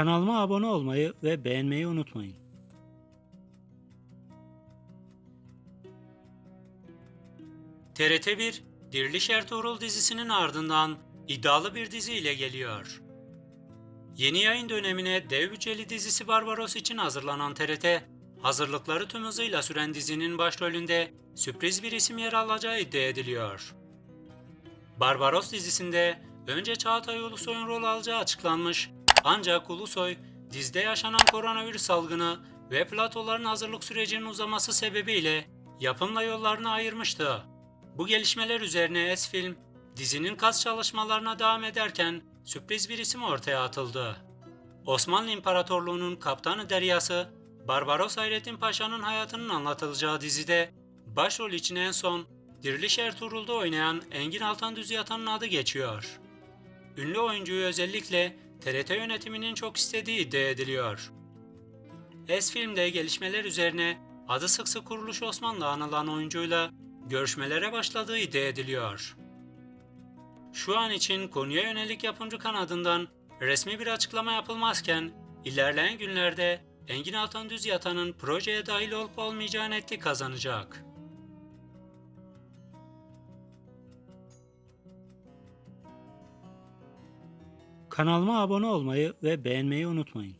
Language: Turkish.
Kanalıma abone olmayı ve beğenmeyi unutmayın. TRT1, Diriliş Ertuğrul dizisinin ardından iddialı bir diziyle geliyor. Yeni yayın dönemine dev bütçeli dizisi Barbaros için hazırlanan TRT, hazırlıkları tüm hızıyla süren dizinin başrolünde sürpriz bir isim yer alacağı iddia ediliyor. Barbaros dizisinde önce Çağatay Ulusoy'un rol alacağı açıklanmış ancak Ulusoy dizide yaşanan koronavirüs salgını ve platoların hazırlık sürecinin uzaması sebebiyle yapımla yollarını ayırmıştı. Bu gelişmeler üzerine S-Film dizinin kas çalışmalarına devam ederken sürpriz bir isim ortaya atıldı. Osmanlı İmparatorluğu'nun kaptanı deryası Barbaros Hayrettin Paşa'nın hayatının anlatılacağı dizide başrol için en son Diriliş Ertuğrul'da oynayan Engin Altan Düz Yatan'ın adı geçiyor. Ünlü oyuncuyu özellikle TRT yönetiminin çok istediği iddia ediliyor. S-Film'de gelişmeler üzerine adı sık sık kuruluş Osmanlı anılan oyuncuyla görüşmelere başladığı iddia ediliyor. Şu an için konuya yönelik yapımcı kanadından resmi bir açıklama yapılmazken ilerleyen günlerde Engin Altan Düz Yatan'ın projeye dahil olup olmayacağı netlik kazanacak. Kanalıma abone olmayı ve beğenmeyi unutmayın.